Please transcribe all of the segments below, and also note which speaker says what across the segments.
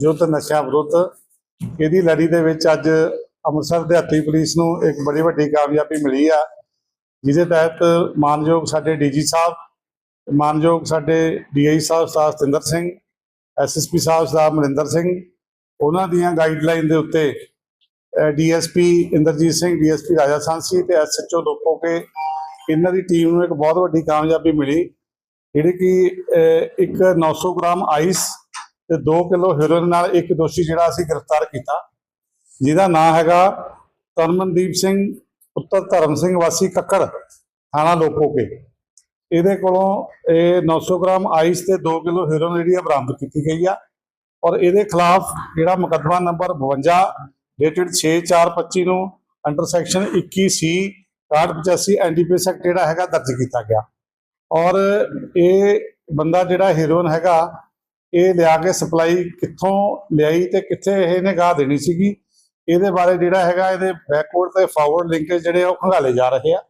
Speaker 1: ਯੁੱਧ ਨਸ਼ਾ ਵਿਰੁੱਧ ਇਹਦੀ ਲੜੀ ਦੇ ਵਿੱਚ ਅੱਜ ਅੰਮ੍ਰਿਤਸਰ ਦਿਹਾਤੀ ਪੁਲਿਸ ਨੂੰ ਇੱਕ ਬੜੀ ਵੱਡੀ ਕਾਮਯਾਬੀ ਮਿਲੀ ਆ ਜਿਹਦੇ ਤਹਿਤ ਮਾਨਯੋਗ ਸਾਡੇ ਡੀਜੀ ਸਾਹਿਬ ਮਾਨਯੋਗ ਸਾਡੇ ਡੀਆਈ ਸਾਹਿਬ ਸਰਦਾਰ ਸਤਿੰਦਰ ਸਿੰਘ ਐਸਐਸਪੀ ਸਾਹਿਬ ਸਰਦਾਰ ਮਨਿੰਦਰ ਸਿੰਘ ਉਹਨਾਂ ਦੀਆਂ ਗਾਈਡਲਾਈਨ ਦੇ ਉੱਤੇ ਡੀਐਸਪੀ ਇੰਦਰਜੀਤ ਸਿੰਘ ਡੀਐਸਪੀ ਰਾਜਾ ਸਾਂਸੀ ਤੇ ਐਸਐਚਓ ਲੋਪੋਕੇ ਇਹਨਾਂ ਦੀ ਟੀਮ ਨੂੰ ਇੱਕ ਬਹੁਤ ਵੱਡੀ ਕਾਮਯਾਬੀ ਮਿਲੀ ਜਿਹੜੀ ਕਿ ਅਹ, ਇੱਕ 900 ਗ੍ਰਾਮ ਆਈਸ ਤੇ 2 ਕਿਲੋ ਹੈਰੋਇਨ ਨਾਲ ਇੱਕ ਦੋਸ਼ੀ ਜਿਹੜਾ ਅਸੀਂ ਗ੍ਰਿਫਤਾਰ ਕੀਤਾ, ਜਿਹਦਾ ਨਾਮ ਹੈਗਾ ਤਰਮਨਦੀਪ ਸਿੰਘ, ਪੁੱਤਰ ਧਰਮ ਸਿੰਘ, ਵਾਸੀ ਕੱਕੜ, ਥਾਣਾ ਲੋਪੋਕੇ ਇਹਦੇ ਕੋਲੋਂ ਇਹ 900 ਗ੍ਰਾਮ ਆਈਸ ਤੇ 2 ਕਿਲੋ ਹੈਰੋਇਨ ਜਿਹੜੀ ਆ ਬਰਾਮਦ ਕੀਤੀ ਗਈ ਆ ਔਰ ਇਹਦੇ ਖਿਲਾਫ ਜਿਹੜਾ ਮੁਕੱਦਮਾ ਨੰਬਰ 52 ਡੇਟਡ 6425 ਨੂੰ under section 21 C 65 NDPS act ਜਿਹੜਾ ਹੈਗਾ ਦਰਜ ਕੀਤਾ ਗਿਆ। ਔਰ ਇਹ ਬੰਦਾ ਜਿਹੜਾ ਹੀਰੋਇਨ ਹੈਗਾ ਇਹ ਲਿਆ ਕੇ ਸਪਲਾਈ ਕਿੱਥੋਂ ਲਿਆਈ ਤੇ ਕਿੱਥੇ ਇਹਨੇ ਗਾਹ ਦੇਣੀ ਸੀਗੀ। ਇਹਦੇ ਬਾਰੇ ਜਿਹੜਾ ਹੈਗਾ ਇਹਦੇ ਬੈਕਵਰਡ ਤੇ ਫਾਰਵਰਡ ਲਿੰਕੇਜ ਜਿਹੜੇ ਆ ਉਹ ਖੰਗਾਲੇ ਜਾ ਰਹੇ ਆ।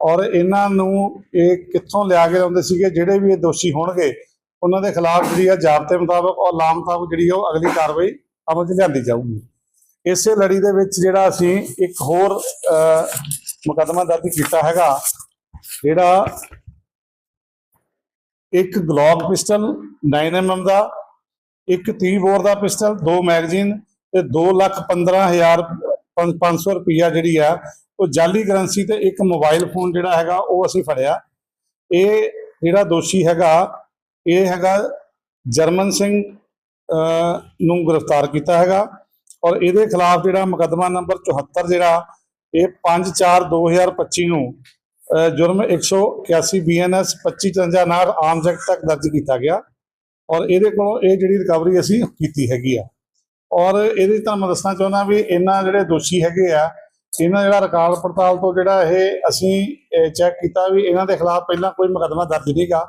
Speaker 1: ਔਰ ਇਹਨਾਂ ਨੂੰ ਇਹ ਕਿੱਥੋਂ ਲਿਆ ਕੇ ਲਾਉਂਦੇ ਸੀਗੇ ਜਿਹੜੇ ਵੀ ਇਹ ਦੋਸ਼ੀ ਹੋਣਗੇ ਉਹਨਾਂ ਦੇ ਖਿਲਾਫ ਜਿਹੜੀ ਆ ਜ਼ਾਬਤੇ ਮੁਤਾਬਕ ਔਰ ਲਾਮ ਮੁਤਾਬਕ ਜਿਹੜੀ ਆ ਉਹ ਅਗਲੀ ਕਾਰਵਾਈ ਅਮਲ 'ਚ ਲਿਆਂਦੀ ਜਾਊਗੀ। ਇਸੇ ਲੜੀ ਦੇ ਵਿੱਚ ਜਿਹੜਾ ਅਸੀਂ ਇੱਕ ਹੋਰ ਅਹ, ਮੁਕੱਦਮਾ ਦਰਜ ਕੀਤਾ ਹੈਗਾ ਜਿਹੜਾ ਇੱਕ ਗਲੌਕ ਪਿਸਟਲ 9mm ਦਾ, ਇੱਕ 30 ਬੋਰ ਦਾ ਪਿਸਟਲ ਦੋ ਮੈਗਜ਼ੀਨ ਤੇ 2 ਲੱਖ 15000 500 ਰੁਪਈਆ ਜਿਹੜੀ ਆ, ਉਹ ਜਾਲੀ ਕਰੰਸੀ ਤੇ ਇੱਕ ਮੋਬਾਈਲ ਫੋਨ ਜਿਹੜਾ ਹੈਗਾ, ਉਹ ਅਸੀਂ ਫੜਿਆ। ਇਹ ਜਿਹੜਾ ਦੋਸ਼ੀ ਹੈਗਾ, ਇਹ ਹੈਗਾ ਜਰਮਨ ਸਿੰਘ ਨੂੰ ਗ੍ਰਿਫਤਾਰ ਕੀਤਾ ਹੈਗਾ ਔਰ ਇਹਦੇ ਖਿਲਾਫ ਜਿਹੜਾ ਮੁਕੱਦਮਾ ਨੰਬਰ 74 ਜਿਹੜਾ, ਇਹ 5/4/2025 ਨੂੰ ਜੁਰਮ 181 ਬੀਐਨਐਸ 2553 ਨਾਲ ਆਰਮਸ ਐਕਟ ਤੱਕ ਦਰਜ ਕੀਤਾ ਗਿਆ। ਔਰ ਇਹਦੇ ਕੋਲੋਂ ਇਹ ਜਿਹੜੀ ਰਿਕਵਰੀ ਅਸੀਂ ਕੀਤੀ ਹੈਗੀ ਆ। ਔਰ ਇਹਦੇ ਤੁਹਾਨੂੰ ਮੈਂ ਦੱਸਣਾ ਚਾਹੁੰਦਾ ਵੀ ਇਹਨਾਂ ਜਿਹੜੇ ਦੋਸ਼ੀ ਹੈਗੇ ਆ, ਇਹਨਾਂ ਜਿਹੜਾ ਰਿਕਾਰਡ ਪੜਤਾਲ ਤੋਂ ਜਿਹੜਾ ਇਹ ਅਸੀਂ ਚੈੱਕ ਕੀਤਾ ਵੀ ਇਹਨਾਂ ਦੇ ਖਿਲਾਫ ਪਹਿਲਾਂ ਕੋਈ ਮੁਕੱਦਮਾ ਦਰਜ ਨਹੀਂਗਾ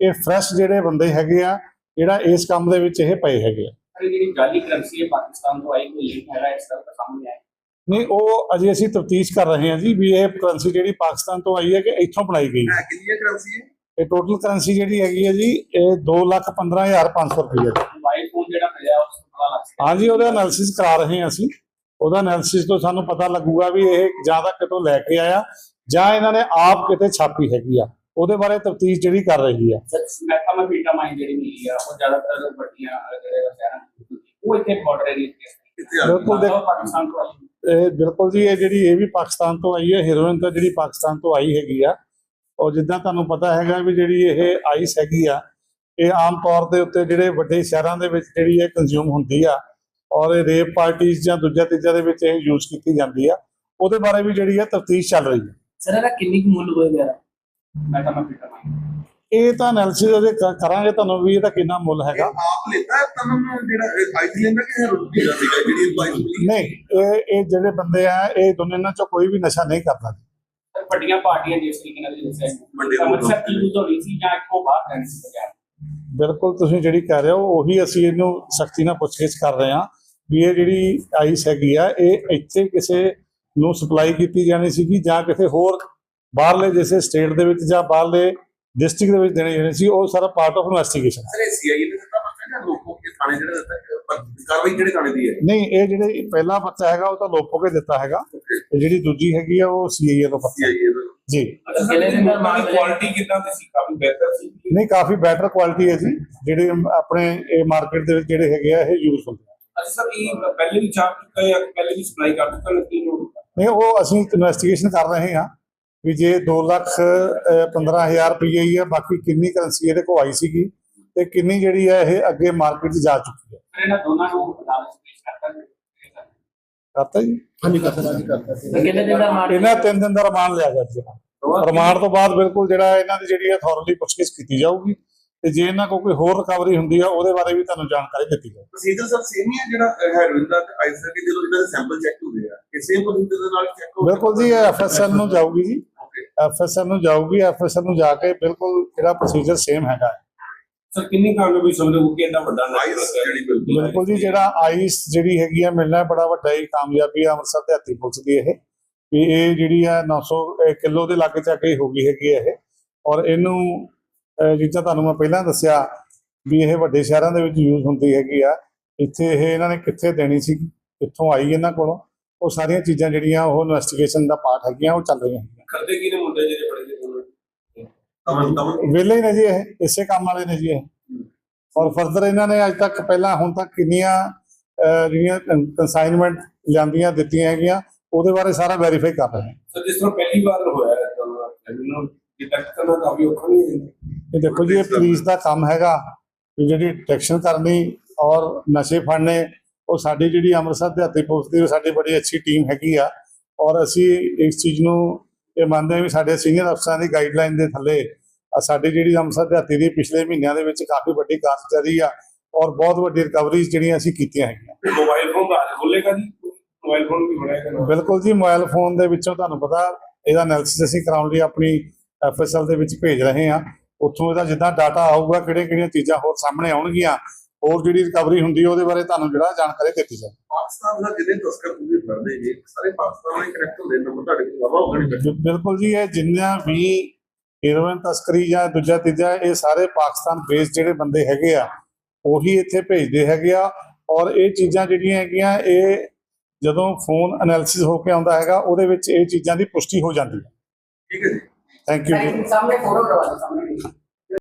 Speaker 1: ਇਹ ਫਰੈਸ਼ ਜਿਹੜੇ ਬੰਦੇ ਹੈਗੇ ਆ, ਜਿਹੜਾ ਇਸ ਕੰਮ ਦੇ ਵਿੱਚ ਇਹ ਪਏ ਹੈਗੇ ਆ।
Speaker 2: ਜਿਹੜੀ ਜਾਲੀ ਕਰੰਸੀ ਹੈ, ਪਾਕਿਸਤਾਨ ਤੋਂ ਆਈ ਕੋਈ ਲਿੰਕ ਹੈਗਾ ਇਸ ਤਰ੍ਹਾਂ ਦਾ ਸਾਹਮਣੇ ਆਇਆ।
Speaker 1: ਨਹੀਂ ਉਹ ਅਜੇ ਅਸੀਂ ਤਫਤੀਸ਼ ਕਰ ਰਹੇ ਹਾਂ ਜੀ ਵੀ ਇਹ ਕਰੰਸੀ ਜਿਹੜੀ ਪਾਕਿਸਤਾਨ ਤੋਂ ਆਈ ਹੈ ਕਿ ਇੱਥੋਂ ਬਣਾਈ ਗਈ ਹੈ।
Speaker 3: ਹੈ ਕਿੰਨੀ ਕਰੰਸੀ ਹੈ?
Speaker 1: ਇਹ ਟੋਟਲ ਕਰੰਸੀ ਜਿਹੜੀ ਹੈਗੀ ਹੈ ਜੀ ਇਹ 215500 ਰੁਪਏ ਹੈ।
Speaker 2: ਮੋਬਾਈਲ ਫੋਨ ਜਿਹੜਾ ਮਿਲਿਆ ਉਸ ਤੋਂ ਪਤਾ ਲੱਗ ਸਕਦਾ
Speaker 1: ਹਾਂਜੀ ਉਹਦਾ ਐਨਾਲਿਸਿਸ ਕਰਾ ਰਹੇ ਹਾਂ ਅਸੀਂ। ਉਹਦਾ ਐਨਾਲਿਸਿਸ ਤੋਂ ਸਾਨੂੰ ਪਤਾ ਲੱਗੂਗਾ ਵੀ ਇਹ ਜਾਂ ਤਾਂ ਕਿਤੋਂ ਲੈ ਕੇ ਆਇਆ ਜਾਂ ਇਹਨਾਂ ਨੇ ਆਪ ਕਿਤੇ ਛਾਪੀ ਹੈਗੀ ਆ। ਉਹਦੇ ਬਾਰੇ ਤਫਤੀਸ਼ ਜਿਹੜੀ ਕਰ ਰਹੀ ਆ।
Speaker 2: ਮੈਥਾਮੈਟਿਕਾ ਜਿਹੜੀ ਮਿਲੀ ਆ ਉਹ ਜ਼ਿਆਦਾਤਰ ਵੱਡੀਆਂ ਅਹ, ਜਿਹੜੇ ਸ਼ਹਿਰਾਂ ਵਿੱਚ ਹੁੰਦੀ ਹੈ। ਉਹ ਇੱਥੇ ਬਾਰਡਰ ਏਰੀਆ ਤੇ
Speaker 3: ਕਿੱਥੇ ਆ
Speaker 1: ਬਿਲਕੁਲ ਦੇਖ-
Speaker 2: ਪਾਕਿਸਤਾਨ ਤੋਂ ਆਈ
Speaker 1: ਇਹ ਬਿਲਕੁਲ ਜੀ ਇਹ ਜਿਹੜੀ ਇਹ ਵੀ ਪਾਕਿਸਤਾਨ ਤੋਂ ਆਈ ਹੈ ਹੀਰੋਇਨ ਤਾਂ ਜਿਹੜੀ ਪਾਕਿਸਤਾਨ ਤੋਂ ਆਈ ਹੈਗੀ ਆ। ਔਰ ਜਿੱਦਾਂ ਤੁਹਾਨੂੰ ਪਤਾ ਹੈਗਾ ਵੀ ਜਿਹੜੀ ਇਹ ਆਈਸ ਹੈਗੀ ਆ ਇਹ ਆਮ ਤੌਰ ਦੇ ਉੱਤੇ ਜਿਹੜੇ ਵੱਡੇ ਸ਼ਹਿਰਾਂ ਦੇ ਵਿੱਚ ਜਿਹੜੀ ਇਹ ਕੰਜ਼ਿਊਮ ਹੁੰਦੀ ਆ ਔਰ ਇਹ ਰੇਪ ਪਾਰਟੀਆਂ ਜਾਂ ਦੂਜਾ ਤੀਜਾ ਦੇ ਵਿੱਚ ਇਹ ਯੂਜ਼ ਕੀਤੀ ਜਾਂਦੀ ਆ। ਉਹਦੇ ਬਾਰੇ ਵੀ ਜਿਹੜੀ ਹੈ ਤਫਤੀਸ਼ ਚੱਲ ਰਹੀ ਹੈ
Speaker 2: ਸਰ ਇਹਦਾ ਕਿੰਨੀ ਕੁ ਮੁੱਲ ਹੋਏਗਾ? ਮੈਥਾਮੈਟਿਕਾ
Speaker 1: ਇਹ ਤਾਂ ਐਨਾਲਿਸਿਸ ਉਹਦੇ ਕ- ਕਰਾਂਗੇ ਤੁਹਾਨੂੰ ਵੀ ਇਹਦਾ ਕਿੰਨਾ ਮੁੱਲ ਹੈਗਾ।
Speaker 3: ਇਹ ਆਪ ਹੈ ਜਿਹੜਾ ਆਈਸ ਲੈਂਦਾ ਕਿ ਰੁਪਈਆ ਸੀਗਾ ਜਿਹੜੀ ਬਾਈਸ ਮਿਲੀ
Speaker 1: ਨਹੀਂ ਇਹ ਇਹ ਜਿਹੜੇ ਬੰਦੇ ਆ ਇਹ ਦੋਨੇ ਇਹਨਾਂ ਚੋਂ ਕੋਈ ਵੀ ਨਸ਼ਾ ਨਹੀਂ ਕਰਦਾ।
Speaker 2: ਸਰ ਵੱਡੀਆਂ ਪਾਰਟੀਆਂ ਜਿਸ ਤਰੀਕੇ ਨਾਲ ਤੁਸੀਂ ਦੱਸਿਆ
Speaker 3: ਵੱਡੇ
Speaker 2: ਤਾਂ
Speaker 3: ਲੋਕ।
Speaker 2: ਮਕਸਦ ਕੀ ਯੂਜ਼ ਹੋ ਰਹੀ ਸੀ ਜਾਂ ਇੱਥੋਂ ਬਾਹਰ ਜਾਣੀ ਸੀ ਬਜ਼ਾਰ
Speaker 1: ਬਿਲਕੁਲ ਤੁਸੀਂ ਜਿਹੜੀ ਕਹਿ ਰਹੇ ਹੋ ਉਹੀ ਅਸੀਂ ਇਹਨੂੰ ਸਖਤੀ ਨਾਲ ਪੁੱਛਗਿੱਛ ਕਰ ਰਹੇ ਹਾਂ ਵੀ ਇਹ ਜਿਹੜੀ ਆਈਸ ਹੈਗੀ ਆ ਇਹ ਇੱਥੇ ਕਿਸੇ ਨੂੰ ਸਪਲਾਈ ਕੀਤੀ ਜਾਣੀ ਸੀਗੀ ਜਾਂ ਕਿਸੇ ਹੋਰ ਬਾਹਰਲੇ ਜਿਸੇ ਸਟੇਟ ਦੇ ਵਿੱਚ ਜਾਂ ਬਾਹਰਲੇ ਡਿਸਟ੍ਰਿਕਟ ਦੇ ਵਿੱਚ ਦੇਣੀ ਜਾਣੀ ਸੀ ਉਹ ਸਾਰਾ part of investigation
Speaker 3: sir CIA ਨੇ ਦਿੱਤਾ ਪਤਾ ਹੈ ਲੋਕੋ ਕੇ ਥਾਣੇ ਜਿਹੜਾ ਦਿੱਤਾ ਹੈ, ਪਰ ਕਾਰਵਾਈ ਕਿਹੜੇ ਥਾਣੇ ਦੀ ਹੈ?
Speaker 1: ਨਹੀਂ ਇਹ ਜਿਹੜੇ ਪਹਿਲਾ ਬੱਚਾ ਹੈਗਾ ਉਹ ਤਾਂ ਲੋਪੋ ਕੇ ਦਿੱਤਾ ਹੈਗਾ। ਤੇ ਜਿਹੜੀ ਦੂਜੀ ਹੈਗੀ ਆ ਉਹ ਸੀਆਈਏ ਤੋਂ ਪੱਤਾ
Speaker 3: ਸੀਆਈਏ ਦਾ।
Speaker 1: ਜੀ।
Speaker 2: ਕਿਲੇ ਦੇ ਮਾਲ ਮਿਲਿਆ
Speaker 3: ਕੁਆਲਿਟੀ ਕਿੰਨਾ ਦੀ ਸੀ? ਕਾਫੀ ਬਿਹਤਰ ਸੀ।
Speaker 1: ਨਹੀਂ ਕਾਫੀ ਬੈਟਰ ਕੁਆਲਿਟੀ ਹੈ ਜੀ। ਜਿਹੜੇ ਆਪਣੇ ਇਹ ਮਾਰਕੀਟ ਦੇ ਵਿੱਚ ਜਿਹੜੇ ਹੈਗੇ ਆ ਇਹ ਯੂਜ਼ ਹੁੰਦੇ ਆ।
Speaker 4: ਅੱਛਾ ਸਰ ਇਹ ਪਹਿਲੇ ਵੀ ਚਾਰ ਚੁੱਕਾ ਹੈ ਪਹਿਲੇ ਵੀ ਸਪਲਾਈ ਕਰ ਚੁੱਕਾ ਲੇਕਿਨ ਉਹ
Speaker 1: ਨਹੀਂ ਉਹ ਅਸੀਂ ਇਨਵੈਸਟੀਗੇਸ਼ਨ ਕਰ ਰਹੇ ਹਾਂ। ਵੀ ਜੇ 2 ਲੱਖ ਅਹ, 15000 ਰੁਪਏ ਹੀ ਹੈ ਬਾਕੀ ਕਿੰਨੀ ਕਰੰਸੀ ਇਹਦੇ ਕੋਲ ਆਈ ਸੀਗੀ ਤੇ ਕਿੰਨੀ ਜਿਹੜੀ ਹੈ ਇਹ ਅੱਗੇ ਮਾਰਕੀਟ 'ਚ ਜਾ ਚੁੱਕੀ ਹੈ।
Speaker 2: ਇਹਨਾਂ ਦੋਨਾਂ ਨੂੰ ਅਦਾਲਤ 'ਚ ਪੇਸ਼ ਕਰਤਾ
Speaker 1: ਕਰਤਾ ਜੀ
Speaker 2: ਕਿੰਨੇ ਦਿਨ ਦਾ ਰਿਮਾਂਡ
Speaker 1: ਇਹਨਾਂ ਤਿੰਨ ਦਿਨ ਦਾ ਰਿਮਾਂਡ ਲਿਆ ਗਿਆ ਜੀ ਰਿਮਾਂਡ? ਤੋਂ ਬਾਅਦ ਬਿਲਕੁਲ ਜਿਹੜਾ ਇਹਨਾਂ ਦੀ ਜਿਹੜੀ ਹੈ ਥੋਰਲੀ ਪੁੱਛਗਿੱਛ ਕੀਤੀ ਜਾਊਗੀ ਤੇ ਜੇ ਇਹਨਾਂ ਕੋਲ ਕੋਈ ਹੋਰ ਰਿਕਵਰੀ ਹੁੰਦੀ ਆ ਉਹਦੇ ਬਾਰੇ ਵੀ ਤੁਹਾਨੂੰ ਜਾਣਕਾਰੀ ਦਿੱਤੀ ਜਾਊਗੀ।
Speaker 3: ਪ੍ਰੋਸੀਜਰ ਸਰ ਸੇਮ ਹੀ ਹੈ ਜਿਹੜਾ ਹੈਰੋਇਨ ਦਾ ਤੇ ਆਈਸ ਦਾ ਕਿ ਜਦੋਂ ਇਹਨਾਂ ਦੇ ਸੈਂਪਲ ਚੈੱਕ ਹੁੰਦੇ ਆ ਇਹ ਸੇਮ ਪ੍ਰੋਸੀਜਰ ਦੇ ਨਾਲ ਚੈੱਕ ਹੋ
Speaker 1: ਬਿਲਕੁਲ ਜੀ ਐਫਐਸਐਲ ਨੂੰ ਜਾਊਗੀ ਜੀ। ਐਫਐਸਐਲ ਨੂੰ ਜਾਊਗੀ ਐਫਐਸਐਲ ਨੂੰ ਜਾ ਕੇ ਬਿਲਕੁਲ ਜਿਹੜਾ ਪ੍ਰੋਸੀਜਰ ਸੇਮ ਹੈਗਾ।
Speaker 4: ਸਰ ਕਿੰਨੀ ਕਾਮਯਾਬੀ ਸਮਝੋ ਕਿ ਇੰਨਾ ਵੱਡਾ ਨਾ
Speaker 3: ਆਈਸ ਜਿਹੜੀ ਬਿਲਕੁਲ
Speaker 1: ਜੀ ਜਿਹੜਾ ਆਈਸ ਜਿਹੜੀ ਹੈਗੀ ਆ ਮਿਲਣਾ ਬੜਾ ਵੱਡਾ ਹੀ ਕਾਮਯਾਬੀ ਆ ਅੰਮ੍ਰਿਤਸਰ ਦੇ ਹੱਥੀ ਪੁਲਿਸ ਦੀ ਇਹ। ਵੀ ਇਹ ਜਿਹੜੀ ਆ 900 ਕਿਲੋ ਦੇ ਲਾਗੇ ਚੱਕ ਹੀ ਹੋ ਗਈ ਹੈਗੀ ਇਹ। ਔਰ ਇਹਨੂੰ ਜਿੱਦਾਂ ਤੁਹਾਨੂੰ ਮੈਂ ਪਹਿਲਾਂ ਦੱਸਿਆ ਵੀ ਇਹ ਵੱਡੇ ਸ਼ਹਿਰਾਂ ਦੇ ਵਿੱਚ ਯੂਜ਼ ਹੁੰਦੀ ਹੈਗੀ ਆ। ਇੱਥੇ ਇਹ ਇਹਨਾਂ ਨੇ ਕਿੱਥੇ ਦੇਣੀ ਸੀ ਕਿੱਥੋਂ ਆਈ ਇਹਨਾਂ ਕੋਲੋਂ ਉਹ ਸਾਰੀਆਂ ਚੀਜ਼ਾਂ ਜਿਹੜੀਆਂ ਉਹ ਇਨਵੈਸਟੀਗੇਸ਼ਨ ਦਾ ਪਾਰਟ ਹੈਗੀਆਂ ਉਹ ਚੱਲ ਰਹੀਆਂ।
Speaker 4: ਕਰਦੇ ਕੀ ਨੇ ਮੁੰਡੇ ਜਿਹੜੇ ਬੜੇ ਨੇ ਉਹਨਾਂ
Speaker 3: ਕਮਨ ਕਮਨ
Speaker 1: ਵਿਹਲੇ ਹੀ ਨੇ ਜੀ ਇਹ ਇਸੇ ਕੰਮ ਵਾਲੇ ਨੇ ਜੀ ਇਹ। ਔਰ ਫਰਦਰ ਇਹਨਾਂ ਨੇ ਅੱਜ ਤੱਕ ਪਹਿਲਾਂ ਹੁਣ ਤੱਕ ਕਿੰਨੀਆਂ ਜਿਹੜੀਆਂ ਕੰਸਾਈਨਮੈਂਟ ਲਿਆਂਦੀਆਂ ਦਿੱਤੀਆਂ ਹੈਗੀਆਂ ਉਹਦੇ ਬਾਰੇ ਸਾਰਾ ਵੈਰੀਫਾਈ ਕਰ ਰਹੇ ਹਾਂ
Speaker 4: ਸਰ ਜਿਸ ਤਰ੍ਹਾਂ ਪਹਿਲੀ ਵਾਰ ਹੋਇਆ ਹੈ ਤਾਂ ਇਹਨੂੰ ਡਿਟੈਕਟ ਕਰਨਾ ਕਾਫੀ ਔਖਾ ਨਹੀਂ ਹੈ।
Speaker 1: ਇਹ ਦੇਖੋ ਜੀ ਇਹ ਪੁਲਿਸ ਦਾ ਕੰਮ ਹੈਗਾ ਕਿ ਜਿਹੜੀ ਡਿਟੈਕਸ਼ਨ ਕਰਨੀ ਔਰ ਨਸ਼ੇ ਫੜਨੇ ਉਹ ਸਾਡੀ ਜਿਹੜੀ ਅੰਮ੍ਰਿਤਸਰ ਦੇ ਹੱਥੀ ਪੁਲਿਸ ਦੀ ਸਾਡੀ ਬੜੀ ਅੱਛੀ ਟੀਮ ਹੈਗੀ ਆ। ਔਰ ਅਸੀਂ ਇਸ ਚੀਜ਼ ਨੂੰ ਇਹ ਮੰਨਦੇ ਵੀ ਸਾਡੇ ਸੀਨੀਅਰ ਅਫਸਰਾਂ ਦੀ ਗਾਈਡਲਾਈਨ ਦੇ ਥੱਲੇ ਸਾਡੀ ਜਿਹੜੀ ਅੰਮ੍ਰਿਤਸਰ ਦੇ ਹੱਥੀ ਦੀ ਪਿਛਲੇ ਮਹੀਨਿਆਂ ਦੇ ਵਿੱਚ ਕਾਫੀ ਵੱਡੀ ਕਾਰਜਕਾਰੀ ਆ ਔਰ ਬਹੁਤ ਵੱਡੀ ਰਿਕਵਰੀਜ਼ ਜਿਹੜੀਆਂ ਅਸੀਂ ਕੀਤੀਆਂ ਹੈਗੀਆਂ।
Speaker 4: ਮੋਬਾਈਲ ਫੋਨ ਦਾ ਖੁੱਲੇਗਾ ਜੀ? ਮੋਬਾਈਲ ਫੋਨ ਵੀ ਬਣਾਏਗਾ
Speaker 1: ਬਿਲਕੁਲ ਜੀ ਮੋਬਾਈਲ ਫੋਨ ਦੇ ਵਿੱਚੋਂ ਤੁਹਾਨੂੰ ਪਤਾ ਇਹਦਾ ਐਨਾਲਿਸਿਸ ਅਸੀਂ ਕਰਾਉਣ ਲਈ ਆਪਣੀ ਐਫਐਸਐਲ ਦੇ ਵਿੱਚ ਭੇਜ ਰਹੇ ਹਾਂ। ਉੱਥੋਂ ਇਹਦਾ ਜਿੱਦਾਂ ਡਾਟਾ ਆਊਗਾ ਕਿਹੜੀਆਂ ਕਿਹੜੀਆਂ ਚੀਜ਼ਾਂ ਹੋਰ ਸਾਹਮਣੇ ਆਉਣਗੀਆਂ ਹੋਰ ਜਿਹੜੀ ਰਿਕਵਰੀ ਹੁੰਦੀ ਹੈ ਉਹਦੇ ਬਾਰੇ ਤੁਹਾਨੂੰ ਜਿਹੜਾ ਜਾਣਕਾਰੀ ਦਿੱਤੀ ਜਾਵੇ।
Speaker 3: ਪਾਕਿਸਤਾਨ ਦਾ ਜਿਹਨੇ ਤਸਕਰ ਤੁਸੀਂ ਫੜਦੇ ਜੀ ਸਾਰੇ ਪਾਕਿਸਤਾਨ ਨਾਲ ਕਨੈਕਟ ਹੁੰਦੇ ਨੇ ਨੰਬਰ ਤੁਹਾਡੇ ਕੋਲ ਵਾਵਾ ਹੋਣੀ ਬੈਠੇ
Speaker 1: ਬਿ- ਬਿਲਕੁਲ ਜੀ ਇਹ ਜਿੰਨਾ ਵੀ ਹੀਰੋਇਨ ਤਸਕਰੀ ਜਾਂ ਦੂਜਾ ਤੀਜਾ ਇਹ ਸਾਰੇ ਪਾਕਿਸਤਾਨ ਬੇਸ ਜਿਹੜੇ ਬੰਦੇ ਹੈਗੇ ਆ ਉਹੀ ਇੱਥੇ ਭੇਜਦੇ ਹੈਗੇ ਆ। ਔਰ ਇਹ ਚੀਜ਼ਾਂ ਜਿਹੜੀਆਂ ਹੈਗੀਆਂ ਇਹ ਜਦੋਂ ਫੋਨ ਐਨਾਲਿਸਿਸ ਹੋ ਕੇ ਆਉਂਦਾ ਹੈਗਾ ਉਹਦੇ ਵਿੱਚ ਇਹ ਚੀਜ਼ਾਂ ਦੀ ਪੁਸ਼ਟੀ ਹੋ ਜਾਂਦੀ ਹੈ।
Speaker 3: ਠੀਕ ਹੈ ਜੀ।
Speaker 1: ਥੈਂਕ ਯੂ ਜੀ।
Speaker 2: ਸਾਹਮਣੇ ਫੋਟੋ ਕਰਵਾ ਦੇ ਸਾਹਮਣੇ।